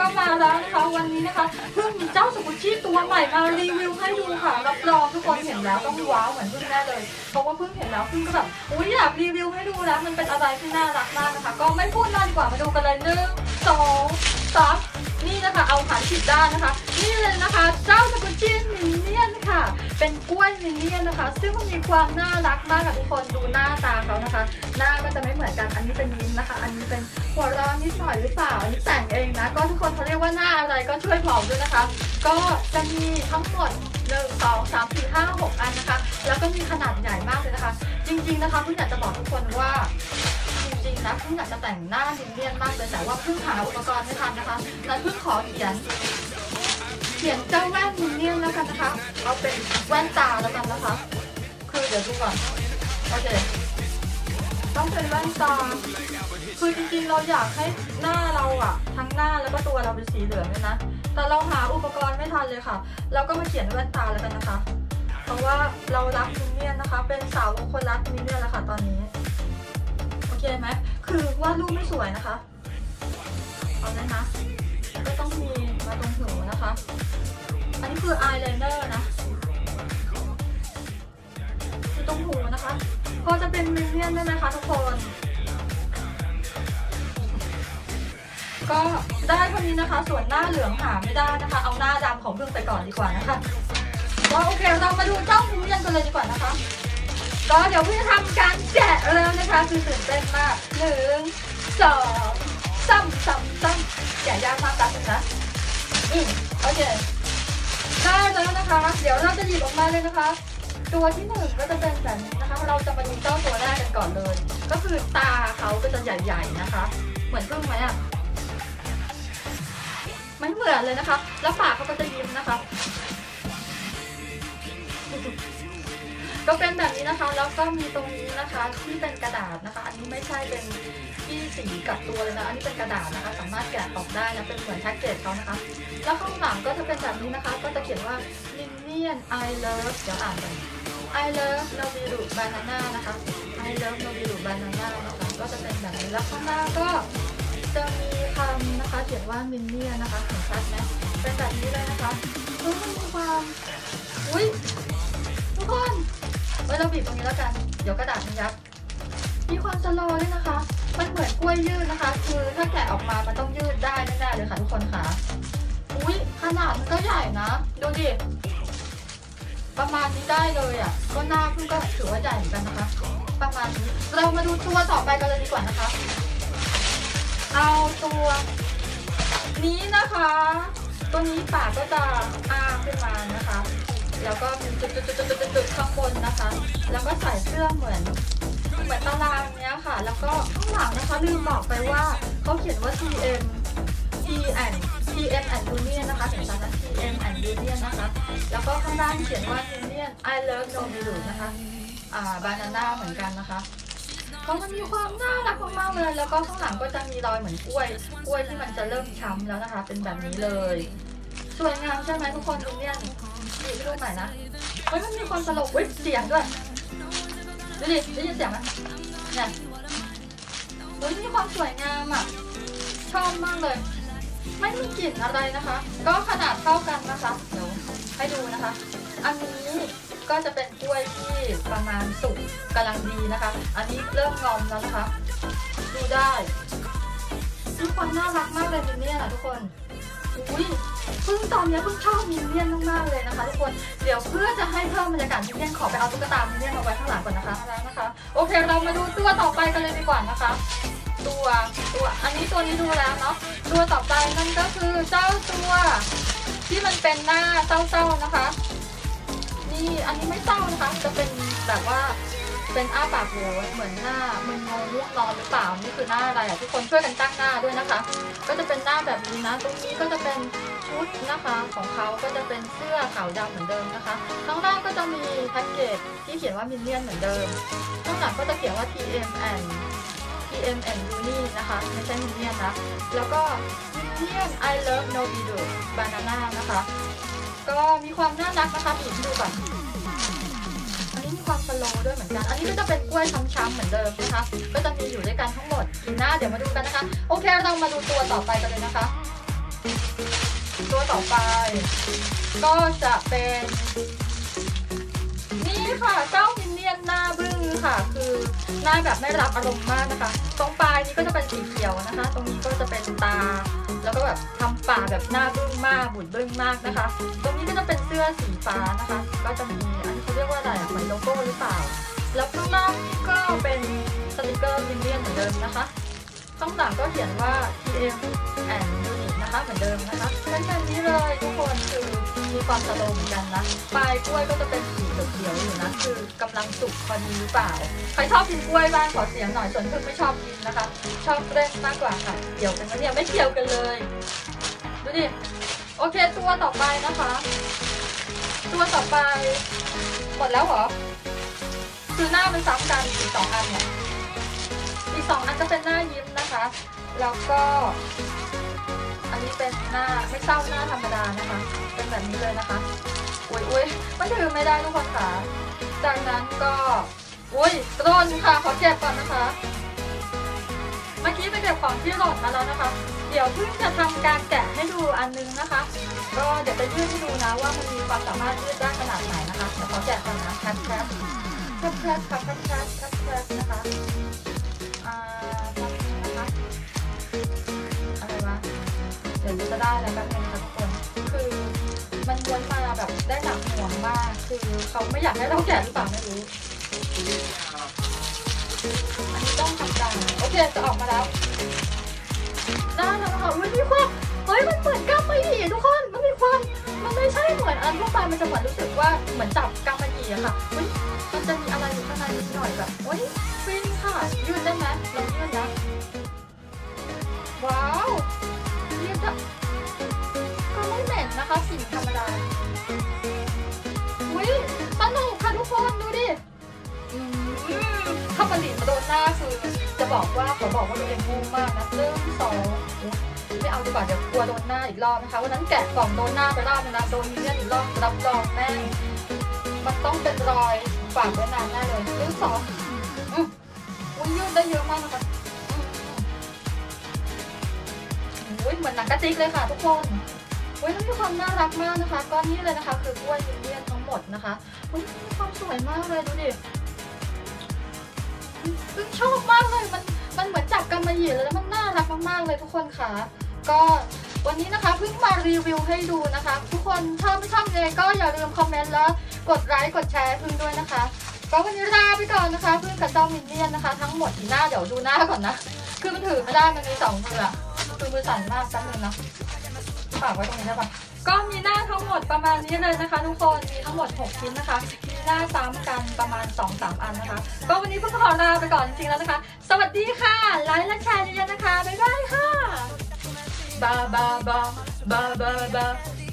ก็มาแล้วนะคะวันนี้นะคะเพิ่งมีเจ้าสกุชชี่ตัวใหม่มารีวิวให้ดูค่ะรับรองทุกคนเห็นแล้วต้องว้าวเหมือนเพิ่งแน่เลยเพราะว่าเพิ่งเห็นแล้วเพิ่งก็แบบอุ้ยอยากรีวิวให้ดูแล้วมันเป็นอะไรที่น่ารักมากนะคะ ก็ไม่พูดนานดีกว่ามาดูกันเลยหนึ่งสองสามนี่นะคะเอาขาผิดด้านนะคะ นี่เลยนะคะ เจ้าสกุชชี่มินเนี่ยน ค่ะ เป็นกล้วยมินเนี่ยนนะคะ ซึ่งมันมีความน่ารักมากค่ะทุกคนดูหน้าตาเขานะคะ หน้าก็จะไม่เหมือนกันอันนี้เป็นยิ้มนะคะ อันนี้เป็นหัวเราะนิดหน่อยหรือเปล่าอันนี้แต่งเองนะ ก็ทุกคนเขาเรียกว่าหน้าอะไรก็ช่วยบอกด้วยนะคะ ก็จะมีทั้งหมดหนึ่งสองสามสี่ห้าหกอันนะคะ แล้วก็มีขนาดใหญ่มากเลยนะคะ จริง ๆนะคะเพิ่งอยากจะบอกทุกคนว่าจริงๆนะเพิ่งอยากจะแต่งหน้าดินเนียนมากเลยแต่ว่าเพิ่งหาอุปกรณ์ไม่ทันนะคะแล้วเพิ่งขอเขียน เขียนเจ้าแว่นดินเนี่ยนแล้วกันนะคะ เอาเป็นแว่นตาแล้วกันนะคะ คือเดี๋ยวดูก่อน โอเค ต้องเป็นแว่นตา คือจริงๆเราอยากให้หน้าเราอะทั้งหน้าแล้วก็ตัวเราเป็นสีเหลืองเลยนะ แต่เราหาอุปกรณ์ไม่ทันเลยค่ะ เราก็มาเขียนแว่นตาแล้วกันนะคะ เพราะว่าเรารักมินเนี่ยนนะคะ เป็นสาวบางคนรักมินเนี่ยนแล้วค่ะตอนนี้ โอเคไหมคือวาดรูปไม่สวยนะคะ เอาเลยนะก็ต้องมีมาตรงหู นะคะ อันนี้คืออายไลเนอร์นะคือตรงหูนะคะพอจะเป็นมิเนียนได้ไหมคะทุกคน ก็ได้เท่านี้นะคะ ส่วนหน้าเหลืองหาไม่ได้นะคะ เอาหน้าดำของเพิ่องไปก่อนดีกว่านะคะก็โอเคเรามาดูเจ้ามิเนียนกันเลยดีกว่านะคะ ก็เดี๋ยวพี่จะทำการแกะแล้วนะคะ คือตื่นเต้นมากหนึ่งสองซ้ำซ้ำซ้ำแกะยากมากตัดนะอืม โอเคได้แล้วนะคะ เดี๋ยวเราจะหยิบออกมาเลยนะคะ ตัวที่หนึ่งก็จะเป็นแบบนี้นะคะ เราจะมาดูเจ้าตัวแรกกันก่อนเลย ก็คือตาเขาก็จะใหญ่ๆนะคะ เหมือนพึ่งไหมอะไม่เหมือนเลยนะคะ แล้วปากเขาก็จะยิ้มนะคะ ก็เป็นแบบนี้นะคะ แล้วก็มีตรงนี้นะคะที่เป็นกระดาษนะคะ อันนี้ไม่ใช่เป็น ที่สีกับตัวเลยนะอันนี้เป็นกระดาษนะคะ สามารถแกะออกได้นะเป็นเหมือนแพ็กเกจเขานะคะ แล้วข้างหลังก็จะเป็นแบบนี้นะคะ ก็จะเขียนว่า Minion I love เดี๋ยวอ่านกัน I love Nobiru Banana นะคะ I love Nobiru Banana นะคะก็จะเป็นแบบนี้แล้วข้างหน้าก็จะมีคำนะคะ เขียนว่า Minion นะคะเห็นชัดไหมเป็นแบบนี้เลยนะคะเฮ้ยมันมีความอุ้ยทุกคนเออเราบีบตรงนี้แล้วกัน เดี๋ยวกระดาษมันยับ มีความสโลว์ด้วยนะคะ ล้วยยืดนะคะ คือถ้าแกะออกมามันต้องยืดได้แน่ๆเลยค่ะทุกคนค่ะอุ้ยขนาดมันก็ใหญ่นะ ดูดิประมาณนี้ได้เลยอะ ก็หน้าเพิ่งก็ถือว่าใหญ่เหมือนกันนะคะ ประมาณนี้เรามาดูตัวต่อไปกันเลยดีกว่านะคะ เอาตัว นี้นะคะ ตัวนี้ปากก็จะอ้าขึ้นมานะคะ แล้วก็มีจุดๆๆๆๆข้างบนนะคะ แล้วก็ใส่เสื้อเหมือน เหมือนตารางเนี้ยค่ะ แล้วก็ข้างหลังนะคะลืมบอกไปว่าเขาเขียนว่า TM T and TM and Union นะคะเห็นชัดนะ TM and Union นะคะ แล้วก็ข้างล่างเขียนว่า Union I love no m i l u นะคะ อ่า banana เหมือนกันนะคะเพรามันมีความน่ารักมากๆเลย แล้วก็ข้างหลังก็จะมีรอยเหมือนกล้วย กล้วยที่มันจะเริ่มช้ำแล้วนะคะ เป็นแบบนี้เลย สวยงามใช่ไหมทุกคนดูเนี่ยดีไปดูใหม่นะเฮ้ยมันมีความตลกเว้ยเสียงด้วย ดูดิได้ยินเสียงไหมเนี่ยเฮ้ยมีความสวยงามอะ ชอบมากเลย ไม่มีกลิ่นอะไรนะคะ ก็ขนาดเท่ากันนะคะ เดี๋ยวให้ดูนะคะ อันนี้ก็จะเป็นกล้วยที่ประมาณสุกกำลังดีนะคะ อันนี้เริ่มงอมแล้วนะคะ ดูได้มีความน่ารักมากเลยมินเนี่ยนะทุกคนอุ้ย พิ่งตอนนี้เพิ่งชอบมินเนี่ยนมากๆเลยนะคะทุกคนเดี๋ยวเพื่อจะให้เพิ่มบรรยากาศมินเนี่ยนขอไปเอาตุ๊กตามินเนี่ยนมาไว้ข้างหลังก่อนนะคะแล้วนะคะ โอเคเรามาดูตัวต่อไปกันเลยดีกว่านะคะ ตัวตัวอันนี้ตัวนี้ดูแล้วเนาะตัวต่อไปนั่นก็คือเจ้าตัวที่มันเป็นหน้าเศร้าๆนะคะ นี่อันนี้ไม่เศร้านะคะ จะเป็นแบบว่า เป็นอ้าปากโหวเหมือนหน้ามึนงงง่วงนอนหรือเปล่านี่คือหน้าอะไรอะทุกคนช่วยกันตั้งหน้าด้วยนะคะ ก็จะเป็นหน้าแบบนี้นะตรงนี้ก็จะเป็นชุดนะคะของเขาก็จะเป็นเสื้อขาวดำเหมือนเดิมนะคะข้างล่างก็จะมีแพ็กเกจที่เขียนว่ามินเนี่ยนเหมือนเดิมข้างหลังก็จะเขียนว่า TM and TM and Uni นะคะไม่ใช่มินเนี่ยนนะแล้วก็มินเนี่ยน I love no b i d o banana นะคะ ก็มีความน่ารักนะคะบีบดูก่อน อันนี้มีควาโลด้วยเหมือนกัน อันนี้ก็จะเป็นกล้วยช้ำๆเหมือนเดิมนะคะ ก็จะมีอยู่ด้วยกันทั้งหมดดูหน้าเดี๋ยวมาดูกันนะคะ โอเค เรามาดูตัวต่อไปกันเลยนะคะ ตัวต่อไป ก็จะเป็น นี่ค่ะเจ้ามินเนี่ยนหน้าบึ้งค่ะ คือหน้าแบบไม่รับอารมณ์มากนะคะ ตรงปลายนี้ก็จะเป็นสีเขียวนะคะ ตรงนี้ก็จะเป็นตา แล้วก็แบบทำปากแบบหน้าบึ้งมากบุดบึ้งมากนะคะ ตรงนี้ก็จะเป็นเสื้อสีฟ้านะคะ ก็จะมีอันนี้เขาเรียกว่าอะไร โลโก้หรือเปล่า แล้วข้างล่าก็เป็นสติกเกอร์มินเนี่ยนเหมือนเดิมนะคะ ข้างหลังก็เขียนว่า TM and Unit นะคะเหมือนเดิมนะคะเป็นแบบนี้เลยทุกคนคือมีความสโลเหมือนกันนะ ปลายกล้วยก็จะเป็นสีเขียวๆอยู่นะ คือกำลังสุกพอดีหรือเปล่า ใครชอบกินกล้วยบ้างขอเสียงหน่อยส่วนเพิ่งไม่ชอบกินนะคะ ชอบเล่นมากกว่าค่ะเกี่ยวกันนะเนี่ยไม่เกี่ยวกันเลย ดูดิ โอเคตัวต่อไปนะคะ ตัวต่อไป หมดแล้วเหรอ คือหน้ามันซ้ำกันอีกสองอันเนี่ย อีกสองอันจะเป็นหน้ายิ้มนะคะ แล้วก็ อันนี้เป็นหน้าไม่เศร้าหน้าธรรมดานะคะ เป็นแบบนี้เลยนะคะอุ้ยอุ้ยมันถือไม่ได้ทุกคนค่ะ จากนั้นก็อุ้ยกรนค่ะขอเก็บก่อนนะคะ ของที่หล่นมาแล้วนะคะ เดี๋ยวเพิ่งจะทำการแกะให้ดูอันนึงนะคะ ก็เดี๋ยวจะยืดให้ดูนะว่ามันมีความสามารถยืดได้ขนาดไหนนะคะเดี๋ยวขอแกะก่อนนะแคปแคปแคปแคปค่ะแคปแคปแคปแคปนะคะอ่าทำนี้นะคะอะไรวะเดี๋ยวจะได้แล้วแป๊บนึงค่ะทุกคนคือมันม้วนมาแบบได้หนักหน่วงมาก คือเขาไม่อยากให้เราแกะหรือเปล่าไม่รู้อันนี้ต้องทำการโอเคจะออกมาแล้ว มีความเฮ้ยมันเหมือนกำมะหยี่ทุกคนมันมีความมันไม่ใช่เหมือนอันทั่วไปมันจะเหมือนรู้สึกว่าเหมือนจับกำมะหยี่อะค่ะเฮ้ยมันจะมีอะไรอยู่ข้างในนิดหน่อยแบบเฮ้ยฟินค่ะยืดได้ไหมลองยืดนะว้าวยืดอะก็ไม่เหม็นนะคะสีธรรมดาอุ้ยสนุกค่ะทุกคนดูดิอืมถ้าผลิตมาโดนหน้าคือจะบอกว่าขอบอกว่าตัวเองงูมากนะเรื่องสอง เอาดีกว่าเดี๋ยวกลัวโดนหน้าอีกรอบนะคะวันนั้นแกะกล่องโดนหน้าไปรอบนึงนะโดนมีเนี่ยอีกรอบรับรองแม่มันต้องเป็นรอยฝากไว้นานแน่เลยเรื่องสองอุ้ยยืดได้เยอะมากนะคะอุ้ยเหมือนหนังกระติกเลยค่ะทุกคนอุ้ยมีความน่ารักมากนะคะก้อนนี้เลยนะคะคือกล้วยยูเนียนทั้งหมดนะคะอุ้ยมีความสวยมากเลยดูดิชอบมากเลยมันมันเหมือนจับกันมาหยีเลยแล้วมันน่ารักมากๆเลยทุกคนค่ะ ก็วันนี้นะคะเพิ่งมารีวิวให้ดูนะคะ ทุกคนชอบไม่ชอบยังไงก็อย่าลืมคอมเมนต์แล้วกดไลค์กดแชร์เพึ่งด้วยนะคะก็วันนี้ลาไปก่อนนะคะเพึ่งกับเจ้ามินเนี่ยนนะคะ ทั้งหมดกี่หน้าเดี๋ยวดูหน้าก่อนนะคือมันถือไม่ได้มันมีสองมืออะคือมือสั่นมากแป๊บนึงนะฝากไว้ตรงนี้ได้ปะก็มีหน้าทั้งหมดประมาณนี้เลยนะคะ ทุกคนมีทั้งหมด 6 ชิ้นนะคะมีหน้าซ้ำกันประมาณ 2-3 อันนะคะ ก็วันนี้เพิ่งขอลาไปก่อนจริงๆแล้วนะคะ สวัสดีค่ะไลค์และแชร์เยอะๆนะคะบ๊ายบายค่ะ บาบาบาบาบาบา